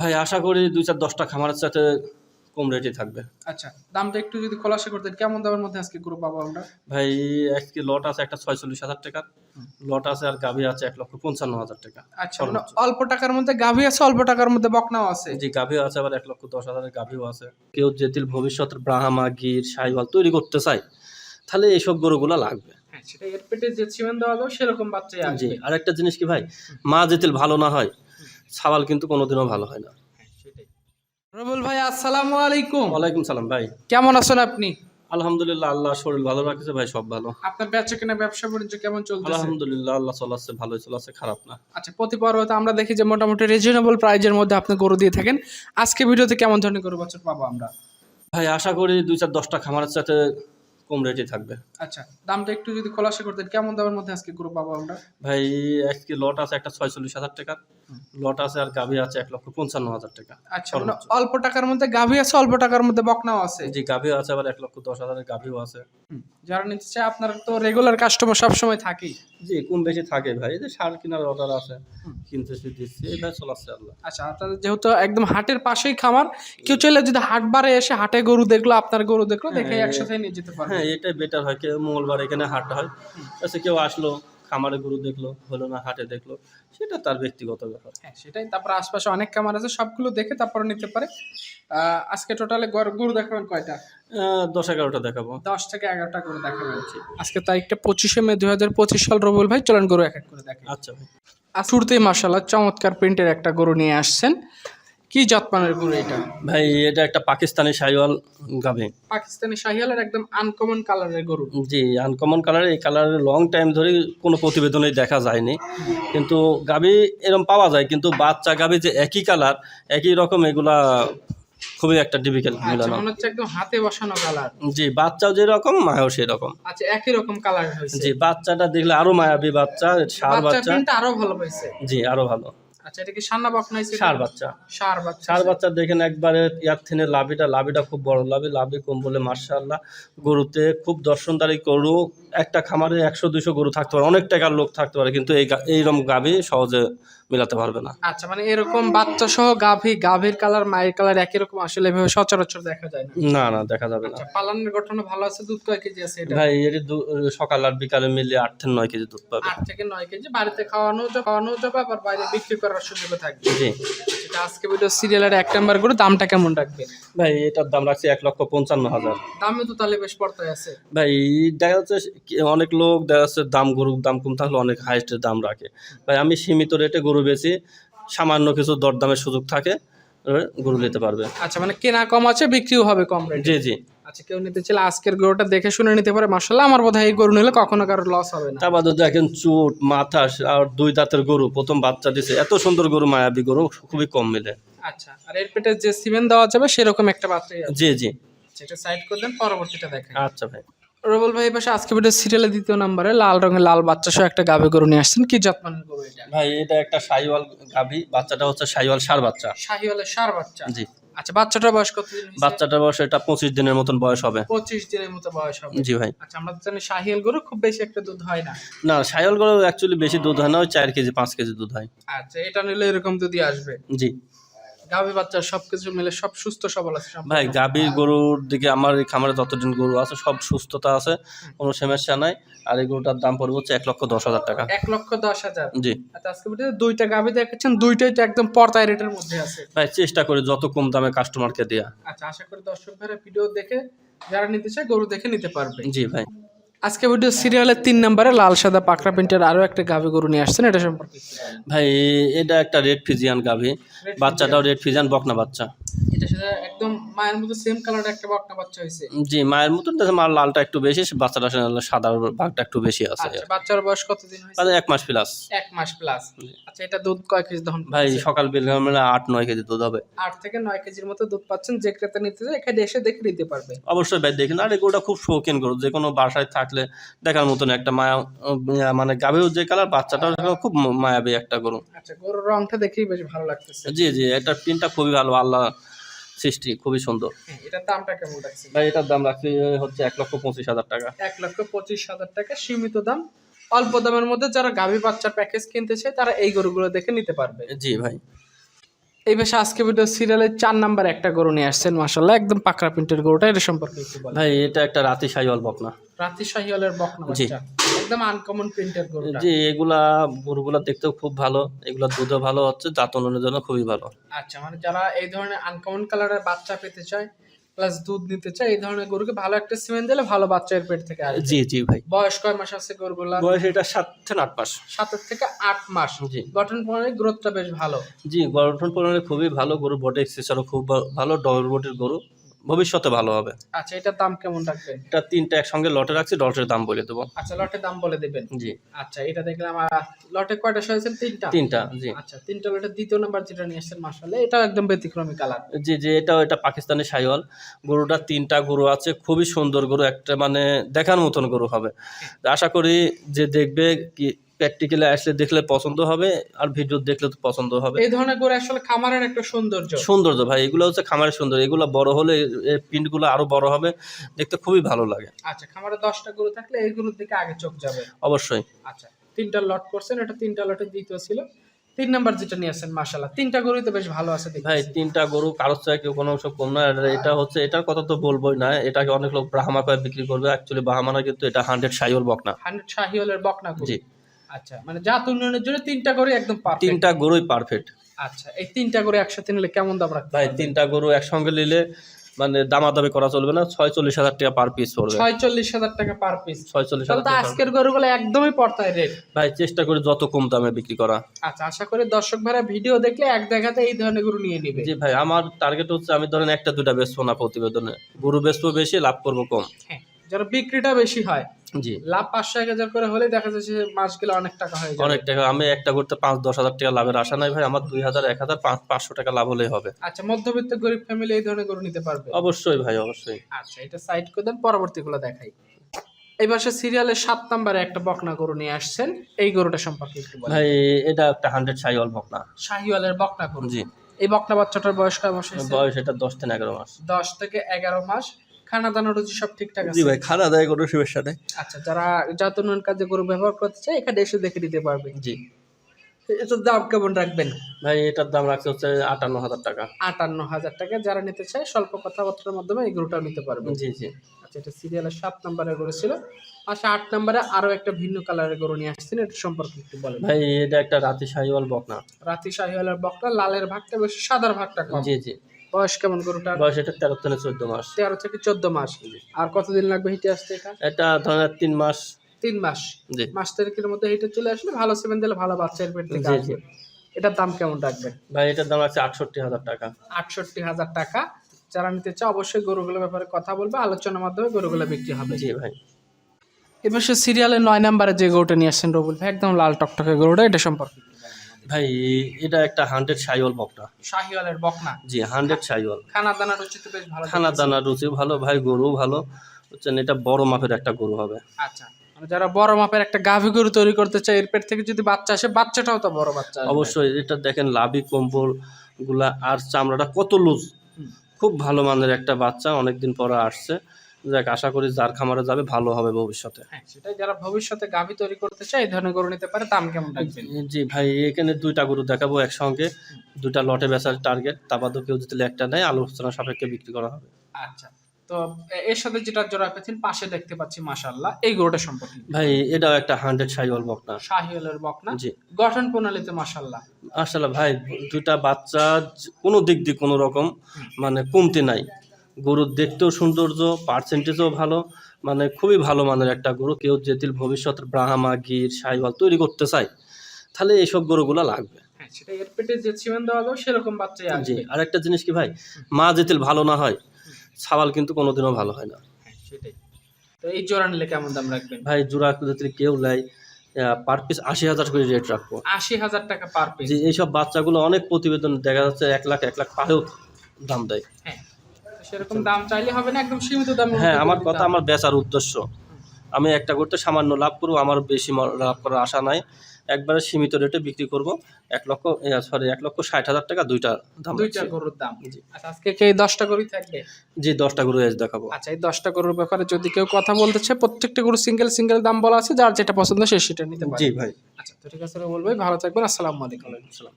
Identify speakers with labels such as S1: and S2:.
S1: ভাই আশা করি দুই চার দশটা খামারের সাথে কম রেটে থাকবে।
S2: আচ্ছা দামটা একটু যদি খোলাসা করতেন কেমন দামের মধ্যে আজকে গরু পাবো আমরা?
S1: ভাই আজকে লট আছে একটা ছয়চল্লিশ হাজার টাকা লট আছে আর গাভি আছে এক লক্ষ পঞ্চান্ন হাজার টাকা।
S2: আচ্ছা মানে অল্প টাকার মধ্যে গাভী আছে অল্প টাকার মধ্যে বকনাও আছে?
S1: জি গাভী আছে আবার এক লক্ষ দশ হাজারের গাভীও আছে। কেউ যদি ভবিষ্যতের ব্রাহ্মা গির সাইওয়াল তৈরি করতে চায় তাহলে এইসব গরুগুলো লাগবে।
S2: হ্যাঁ এর পেটে যে সিমেন্ট দেওয়া যাবে সেরকম বাচ্চাই আসবে।
S1: আর একটা জিনিস কি ভাই মা যেতিল ভালো না হয় ছাওয়াল কিন্তু কোনোদিনও ভালো হয় না।
S2: সেটাই। রবুল ভাই আসসালামু আলাইকুম।
S1: ওয়ালাইকুম সালাম ভাই।
S2: কেমন আছেন আপনি?
S1: আলহামদুলিল্লাহ আল্লাহ শরীর ভালো রাখছে ভাই সব ভালো।
S2: আপনার বেচা কেনা ব্যবসা বাণিজ্য কেমন চলছে
S1: আলহামদুলিল্লাহ আল্লাহ চলাচ্ছে ভালোই চলাচ্ছে খারাপ না।
S2: আচ্ছা প্রতি পর্বতে আমরা দেখি যে মোটামুটি রিজনেবল প্রাইজের মধ্যে আপনি গরু দিয়ে থাকেন। আজকে ভিডিওতে কেমন ধরনের গরু বাছুর পাবো আমরা?
S1: ভাই আশা করি দুই চার দশটা খামারের সাথে কম রেটে থাকবে।
S2: আচ্ছা দামটা একটু যদি খোলাসা করতেন কেমন দামের মধ্যে আজকে গরু পাবো আমরা?
S1: ভাই আজকে লট আছে একটা ছয়চল্লিশ হাজার টাকা লট আছে আর গাভি আছে এক লক্ষ পঞ্চান্ন হাজার টাকা।
S2: আচ্ছা মানে অল্প টাকার মধ্যে গাভী আছে অল্প টাকার মধ্যে বকনাও আছে?
S1: জি গাভিও আছে আবার এক লক্ষ দশ হাজারের গাভিও আছে।
S2: যারা নিতে চায় আপনার তো রেগুলার কাস্টমার সবসময় থাকেই।
S1: জি কম বেশি থাকে ভাই যে সার কেনার অর্ডার আছে কিনতেছি দিচ্ছি এইভাবে চলাচ্ছে আল্লাহ।
S2: আচ্ছা আপনাদের যেহেতু একদম হাটের পাশেই খামার কেউ চাইলে যদি হাট বারে এসে হাটে গরু দেখল আপনার গরু দেখল দেখে একসাথে নিয়ে যেতে পারবে।
S1: হ্যাঁ এটাই বেটার হয়। কেউ মঙ্গলবার এখানে হাট হয়। আচ্ছা কেউ আসলো খামারে গরু দেখল হলো না হাটে দেখল। সেটা তার ব্যক্তিগত ব্যাপার।
S2: হ্যাঁ সেটাই। তারপর আশপাশে অনেক খামার আছে সবগুলো দেখে তারপরে নিতে পারে। আজকে টোটালে গরু দেখাবেন কয়টা?
S1: আহ, দশ এগারোটা দেখাবো।
S2: দশ থেকে এগারোটা করে দেখাবেন। আজকে তারিখটা পঁচিশে মে দুই হাজার পঁচিশ সাল রবুল ভাই। চলেন গরু এক এক করে দেখেন
S1: আচ্ছা ভাই।
S2: আর শুরুতেই মার্শাল্লাহ চমৎকার প্রিন্টের একটা গরু নিয়ে আসছেন। কি যত্মানের গরু এটা?
S1: ভাই এটা একটা পাকিস্তানি সাইওয়াল গাভি।
S2: পাকিস্তানি শাহিয়ালের একদম আনকমন কালারের গরু।
S1: জি আনকমন কালার এই কালারের লং টাইম ধরে কোনো প্রতিবেদনে দেখা যায়নি। কিন্তু গাভি এরকম পাওয়া যায় কিন্তু বাচ্চা গাভি যে একই কালার একই রকম এগুলা খুবই একটা ডিফিকাল্ট
S2: আচ্ছা
S1: মিলানো।
S2: মনে হচ্ছে একদম হাতে বসানো কালার
S1: জি বাচ্চাও যেরকম মায়াও সেরকম।
S2: আচ্ছা একই রকম কালার হয়েছে।
S1: জি বাচ্চাটা দেখলে আরও মায়াবী বাচ্চা সার
S2: বাচ্চা। আরও ভালো পাইছে
S1: জি আরও ভালো।
S2: আচ্ছা এটা কি সান্না বকনাইছে
S1: সার বাচ্চা।
S2: সার বাচ্চা
S1: সার বাচ্চা দেখেন একবারে ইয়ার থেকে লাভিটা লাভিটা খুব বড় লাভি লাভি কম বলে মার্শাল্লাহ গরুতে খুব দর্শনদারি গরু একটা খামারে একশো দুশো গরু থাকতে পারে অনেক টাকার লোক থাকতে পারে কিন্তু এই এইরকম গাভী সহজে মেলাতে পারবে না।
S2: আচ্ছা মানে এরকম বাচ্চা সহ গাভী গাভীর কালার মায়ের কালার একই রকম আসলে এভাবে সচরাচর দেখা যায় না?
S1: না না দেখা যাবে না।
S2: আচ্ছা পালানের গঠন ভালো আছে দুধ কয় কেজি আছে এটা?
S1: ভাই এর সকাল আর বিকালে মিলে আট থেকে নয় কেজি দুধ পাবে।
S2: আট থেকে নয় কেজি বাড়িতে খাওয়ানো যাবে খাওয়ানো যাবে আবার বাইরে বিক্রি করার সুযোগ থাকবে।
S1: জি।
S2: আজকে ভিডিও সিরিয়ালের এক নাম্বার করে দামটা কেমন রাখবে?
S1: ভাই এটার দাম রাখছি এক লক্ষ পঞ্চান্ন হাজার।
S2: দামে তো তাহলে বেশ পড়তায় আছে।
S1: ভাই দেখা যাচ্ছে অনেক লোক দেখা যাচ্ছে দাম গরুর দাম কম থাকলে অনেক হাইস্টের দাম রাখে। ভাই আমি সীমিত রেটে গরু বেশি সামান্য কিছু দরদামের সুযোগ থাকে গরু নিতে পারবে।
S2: আচ্ছা মানে কেনা কম আছে বিক্রিও হবে কম রেটে
S1: জি জি।
S2: আচ্ছা কেউ নিতে চাইলে আজকের গরুটা দেখে শুনে নিতে পারে। মার্শাল্লাহ আমার বোধ এই গরু নিলে কখনো কারও লস হবে না।
S1: তা বাদে দেখেন চুট মাথা আর দুই দাঁতের গরু প্রথম বাচ্চা দিছে। এত সুন্দর গরু মায়াবী গরু খুবই কম মিলে।
S2: আচ্ছা আর এর পেটে যে সিমেন্ট দেওয়া যাবে সেরকম একটা বাচ্চাই আছে।
S1: জি জি।
S2: এটা সাইড করে দেন পরবর্তীটা দেখেন।
S1: আচ্ছা ভাই।
S2: রবুল ভাই পাশে আজকে ভিডিও সিরিয়ালের দ্বিতীয় নম্বরে লাল রঙের লাল বাচ্চা সহ একটা গাভী গরু নিয়ে আসছেন। কি যত্ন গরু এটা?
S1: ভাই এটা একটা সাইওয়াল গাভী বাচ্চাটা হচ্ছে সাইওয়াল সার বাচ্চা।
S2: শাহিওয়ালের সার বাচ্চা।
S1: জি।
S2: আচ্ছা বাচ্চাটার বয়স কত
S1: বাচ্চাটার বয়স এটা পঁচিশ দিনের মতন বয়স হবে।
S2: পঁচিশ দিনের মতো বয়স হবে।
S1: জি ভাই।
S2: আচ্ছা আমরা জানি শাহিয়াল গরু খুব বেশি একটা দুধ হয় না।
S1: না সাইওয়াল গরু অ্যাকচুয়ালি বেশি দুধ হয় না ওই চার কেজি পাঁচ কেজি দুধ হয়।
S2: আচ্ছা এটা নিলে এরকম দুধই আসবে।
S1: জি।
S2: গাভী বাচ্চা সবকিছু মিলে সব সুস্থ সবল আছে
S1: ভাই গাভীর গরুর দিকে আমার এই খামারে যতদিন গরু আছে সব সুস্থতা আছে কোনো সমস্যা নাই। আর এই গরুটার দাম পড়বে হচ্ছে এক লক্ষ দশ হাজার টাকা।
S2: এক লক্ষ দশ হাজার?
S1: জি।
S2: আচ্ছা আজকে ভিডিও দুইটা গাভী দেখাচ্ছেন দুইটাই তো একদম পর্দায় রেটের মধ্যে আছে।
S1: ভাই চেষ্টা করি যত কম দামে কাস্টমারকে দেয়া।
S2: আচ্ছা আশা করি দর্শক ভাইরা ভিডিও দেখে যারা নিতে চায় গরু দেখে নিতে পারবে।
S1: জি ভাই।
S2: আজকে ভিডিও সিরিয়ালের তিন নম্বরে লাল সাদা পাকড়া প্রিন্টের আরও একটা গাভী গরু নিয়ে আসছেন এটা সম্পর্কে।
S1: ভাই এটা একটা রেড ফিজিয়ান গাভী। বাচ্চাটাও রেড ফিজিয়ান বকনা বাচ্চা।
S2: এটা সেটা একদম মায়ের মতো সেম কালার একটা বকনা বাচ্চা হয়েছে।
S1: জি মায়ের দেখে মার লালটা একটু বেশি বাচ্চাটা সাদা ভাগটা একটু বেশি আছে।
S2: আচ্ছা বাচ্চার বয়স কতদিন হয়েছে?
S1: মানে এক মাস প্লাস
S2: এক মাস প্লাস আচ্ছা এটা দুধ কয় কেজি দহন
S1: ভাই? সকাল বিল আট নয় কেজি দুধ হবে।
S2: আট থেকে নয় কেজির মতো দুধ পাচ্ছেন যে ক্রেতা নিতে চায় এখানে এসে দেখে নিতে পারবে।
S1: অবশ্যই ভাই দেখেন আর এগুলোটা খুব শৌখিন গরু। যে কোনো বাসায় থাকলে দেখার মতন একটা মায়া মানে গাভীও যে কালার বাচ্চাটাও খুব মায়াবী একটা গরু।
S2: আচ্ছা গরুর রংটা দেখেই বেশ ভালো লাগতেছে।
S1: জি জি এটার প্রিন্টটা খুবই ভালো আল্লাহ সৃষ্টি খুবই সুন্দর।
S2: হ্যাঁ, এটার দামটা কেমন রাখছে
S1: ভাই এটার দাম রাখছি হচ্ছে এক লক্ষ পঁচিশ হাজার টাকা।
S2: এক লক্ষ পঁচিশ হাজার টাকা সীমিত দাম। অল্প দামের মধ্যে যারা গাভী বাচ্চার প্যাকেজ কিনতে চায় তারা এই গরুগুলো দেখে নিতে পারবে।
S1: জি ভাই।
S2: এই বেশে আজকে ভিডিও সিরিয়ালের চার নাম্বার একটা গরু নিয়ে আসছেন মাসাল্লাহ একদম পাকড়া প্রিন্টের গরুটা এটা সম্পর্কে একটু
S1: ভাই এটা একটা রাতি সাইওয়াল বকনা।
S2: রাতি শাহিওয়ালের বকনা
S1: জি।
S2: একদম আনকমন প্রিন্টের গরু
S1: যে এগুলা গরুগুলা দেখতেও খুব ভালো। এগুলা দুধও ভালো হচ্ছে জাত উন্নয়নের জন্য খুবই ভালো।
S2: আচ্ছা মানে যারা এই ধরনের আনকমন কালারের বাচ্চা পেতে চায় প্লাস দুধ নিতে চায় এই ধরনের গরুকে ভালো একটা সিমেন্ট দিলে ভালো বাচ্চা এর পেট থেকে আসবে।
S1: জি জি ভাই।
S2: বয়স কয় মাস আছে গরুগুলা
S1: বয়স এটা সাত থেকে আট মাস।
S2: সাতের থেকে আট মাস।
S1: জি।
S2: গঠন প্রণালী গ্রোথটা বেশ ভালো।
S1: জি গঠন প্রণালী খুবই ভালো। গরু বডি এক্সেসারও খুব ভালো। ডবল বডির গরু। ভবিষ্যতে ভালো হবে।
S2: আচ্ছা এটার দাম কেমন রাখবেন?
S1: এটা তিনটা একসঙ্গে লটে রাখছি লটের দাম বলে দেবো।
S2: আচ্ছা লটের দাম বলে দেবেন?
S1: জি।
S2: আচ্ছা এটা দেখলাম লটে কয়টা সয়েছেন তিনটা?
S1: তিনটা জি।
S2: আচ্ছা তিনটা লটের দ্বিতীয় নাম্বার যেটা নিয়ে আসছেন মাসালে এটা একদম ব্যতিক্রমী কালার।
S1: জি জি এটাও এটা পাকিস্তানি সাইওয়াল গরুটা তিনটা গরু আছে খুবই সুন্দর গরু একটা মানে দেখার মতন গরু হবে। আশা করি যে দেখবে কি প্র্যাকটিক্যালি আসলে দেখলে পছন্দ হবে আর ভিডিও দেখলে তো পছন্দ হবে।
S2: এই ধরনের গরু আসলে খামারের একটা সৌন্দর্য।
S1: সৌন্দর্য ভাই এগুলো হচ্ছে খামারের সুন্দর এগুলো বড় হলে প্রিন্টগুলো আরও বড় হবে দেখতে খুবই ভালো লাগে।
S2: আচ্ছা খামারে দশটা গরু থাকলে এই গরুর দিকে আগে চোখ যাবে।
S1: অবশ্যই।
S2: আচ্ছা তিনটা লট করছেন এটা তিনটা লটের দ্বিতীয় ছিল। তিন নাম্বার যেটা নিয়ে আসছেন মাসাল্লাহ তিনটা গরুই তো বেশ ভালো আছে
S1: ভাই তিনটা গরু কারোর চাই কেউ কোনো অংশ কম না। এটা হচ্ছে এটার কথা তো বলবোই না এটাকে অনেক লোক ব্রাহ্মা করে বিক্রি করবে। অ্যাকচুয়ালি ব্রাহ্মা না কিন্তু এটা হান্ড্রেড সাইওয়াল বক না
S2: হান্ড্রেড শাহিওয়ালের বকনা
S1: জি।
S2: আচ্ছা মানে জাত উন্নয়নের জন্য তিনটা গরু একদম পারফেক্ট
S1: তিনটা গরুই পারফেক্ট
S2: আচ্ছা এই তিনটা গরু একসাথে নিলে কেমন দাম রাখতে
S1: ভাই তিনটা গরু একসঙ্গে নিলে মানে দামাদামি করা চলবে না ছয় চল্লিশ হাজার টাকা পার পিস পড়বে।
S2: ছয়চল্লিশ হাজার টাকা পার পিস
S1: হাজার
S2: আজকের গরুগুলো একদমই পড়তায় রেট
S1: ভাই চেষ্টা করি যত কম দামে বিক্রি করা।
S2: আচ্ছা আশা করি দর্শক ভাইরা ভিডিও দেখলে এক দেখাতে এই ধরনের গরু নিয়ে নিবে।
S1: জি ভাই আমার টার্গেট হচ্ছে আমি ধরেন একটা দুটা বেচবো না প্রতিবেদনে। গরু বেচবো বেশি লাভ করব কম।
S2: হ্যাঁ যারা বিক্রিটা বেশি হয়
S1: জি।
S2: লাভ পাঁচশো এক হাজার করে হলে দেখা যাচ্ছে মাস গেলে অনেক টাকা হয়ে
S1: অনেক টাকা। আমি একটা করতে পাঁচ দশ হাজার টাকা লাভের আশা নাই ভাই। আমার দুই হাজার এক হাজার পাঁচ পাঁচশো টাকা লাভ হলেই হবে।
S2: আচ্ছা মধ্যবিত্ত গরিব ফ্যামিলি এই ধরনের গরু নিতে পারবে?
S1: অবশ্যই ভাই অবশ্যই।
S2: আচ্ছা এটা সাইড করে দেন পরবর্তীগুলো দেখাই। এই পাশে সিরিয়ালের সাত নম্বরে একটা বকনা গরু নিয়ে আসছেন। এই গরুটা সম্পর্কে একটু বলেন।
S1: ভাই এটা একটা হান্ড্রেড সাই অল্প না
S2: শাহিওয়ালের বকনা গরু।
S1: জি।
S2: এই বকনা বাচ্চাটার বয়স কয় মাস
S1: বয়স এটা দশ থেকে এগারো মাস।
S2: দশ থেকে এগারো মাস। খানা দানা রুচি সব ঠিকঠাক
S1: জি
S2: আছে।
S1: ভাই খানা দেয় গরু শিবের সাথে
S2: আচ্ছা যারা উন্নয়ন কাজে গরু ব্যবহার করতে চায় এখানে এসে দেখে নিতে পারবে।
S1: জি।
S2: এটার দাম কেমন রাখবেন?
S1: ভাই এটার দাম রাখছে হচ্ছে আটান্ন হাজার টাকা।
S2: আটান্ন হাজার টাকা যারা নিতে চায় স্বল্প কথাবার্তার মাধ্যমে এই গরুটা নিতে পারবে।
S1: জি জি।
S2: আচ্ছা এটা সিরিয়ালের সাত নম্বরের গরু ছিল। আচ্ছা আট নম্বরে আরও একটা ভিন্ন কালারের গরু নিয়ে আসছেন এটা সম্পর্কে একটু বলেন।
S1: ভাই এটা একটা রাতি সাহিওয়াল বকনা।
S2: রাতি শাহিওয়ালের বকটা লালের ভাগটা বেশি সাদার ভাগটা কম।
S1: জি জি।
S2: বয়স কেমন গরুটা
S1: বয়স এটা তেরো থেকে চোদ্দ মাস।
S2: তেরো থেকে চোদ্দ মাস। আর কতদিন লাগবে হিটে আসতে এটা?
S1: এটা ধরেন তিন মাস।
S2: তিন মাস?
S1: জি।
S2: মাস তারিখের মধ্যে হিটে চলে আসলে ভালো সেভেন দিলে ভালো বাচ্চার পেট থেকে আসবে। এটার দাম কেমন রাখবেন?
S1: ভাই এটার দাম আছে আটষট্টি হাজার টাকা।
S2: আটষট্টি হাজার টাকা। যারা নিতে চায় অবশ্যই গরুগুলোর ব্যাপারে কথা বলবে আলোচনার মাধ্যমে গরুগুলো বিক্রি হবে।
S1: জি ভাই।
S2: এবার সে সিরিয়ালের নয় নাম্বারে যে গরুটা নিয়ে আসছেন রবুল ভাই একদম লাল টকটকে গরুটা এটা সম্পর্কে।
S1: ভাই এটা একটা হান্ড্রেড সাইওয়াল বকনা।
S2: শাহিওয়ালের বকনা?
S1: জি হান্ড্রেড সাইওয়াল
S2: খানা দানা রুচিতে বেশ ভালো।
S1: খানা দানা রুচি ভালো ভাই গরু ভালো। হচ্ছেন এটা বড় মাপের একটা গরু হবে।
S2: আচ্ছা মানে যারা বড় মাপের একটা গাভী গরু তৈরি করতে চায় এর পেট থেকে যদি বাচ্চা আসে বাচ্চাটাও তো বড় বাচ্চা
S1: অবশ্যই এটা দেখেন লাভি কম্বলগুলা আর চামড়াটা কত লুজ। খুব ভালো মানের একটা বাচ্চা অনেকদিন পরে আসছে। যাক আশা করি যার খামারে যাবে ভালো হবে ভবিষ্যতে।
S2: হ্যাঁ সেটাই যারা ভবিষ্যতে গাভী তৈরি করতে চায় এই ধরনের গরু নিতে পারে দাম কেমন রাখবেন?
S1: জি ভাই এখানে দুইটা গরু দেখাবো একসঙ্গে। দুইটা লটে বেচার টার্গেট তা বাদও কেউ যদি একটা নেয় আলোচনা সাপেক্ষে বিক্রি করা হবে।
S2: আচ্ছা তো এর সাথে যেটা জোড়া পেয়েছেন পাশে দেখতে পাচ্ছি মাশাল্লাহ এই গরুটা সম্পর্কে
S1: ভাই এটাও একটা হান্ড্রেড সাইওয়াল বকনা।
S2: শাহিওয়ালের বকনা?
S1: জি।
S2: গঠন প্রণালীতে মাশাল্লাহ
S1: আসলে ভাই দুইটা বাচ্চা কোনো দিক দিয়ে কোনো রকম মানে কমতি নাই। গরুর দেখতেও সৌন্দর্য পার্সেন্টেজও ভালো মানে খুবই ভালো মানের একটা গরু। কেউ যদি ভবিষ্যতের ব্রাহ্মা গির সাইওয়াল তৈরি করতে চায় তাহলে এইসব গরুগুলো লাগবে।
S2: হ্যাঁ সেটা এর পেটে যে চিমেন দেওয়া যাবে সেরকম বাচ্চাই
S1: জি
S2: আসবে।
S1: আর একটা জিনিস কি ভাই? মা যেতিল ভালো না হয় ছাওয়াল কিন্তু কোনোদিনও ভালো হয় না।
S2: হ্যাঁ সেটাই। তো এই জোড়া নিলে কেমন দাম রাখবেন?
S1: ভাই জোড়া যদি কেউ নেয় পার পিস আশি হাজার করে রেট রাখব।
S2: আশি হাজার টাকা পার পিস
S1: এইসব বাচ্চাগুলো অনেক প্রতিবেদন দেখা যাচ্ছে এক লাখ এক লাখ পারেও দাম দেয়।
S2: হ্যাঁ সেরকম দাম চাইলে হবে না একদম সীমিত দাম
S1: হ্যাঁ আমার কথা আমার বেচার উদ্দেশ্য। আমি একটা করতে সামান্য লাভ করব আমার বেশি লাভ করার আশা নাই। একবারে সীমিত রেটে বিক্রি করব। এক লক্ষ সরি এক লক্ষ ষাট হাজার টাকা দুইটা দাম
S2: দুইটা গরুর দাম।
S1: জি।
S2: আচ্ছা আজকে কি দশটা গরুই থাকবে?
S1: জি দশটা গরু এসে দেখাবো।
S2: আচ্ছা এই দশটা গরুর ব্যাপারে যদি কেউ কথা বলতে চায় প্রত্যেকটা গরু সিঙ্গেল সিঙ্গেল দাম বলা আছে যার যেটা পছন্দ সে সেটা নিতে পারে
S1: জি ভাই।
S2: আচ্ছা তো ঠিক আছে বলবে ভালো থাকবেন আসসালামু আলাইকুম।
S1: আসসালাম।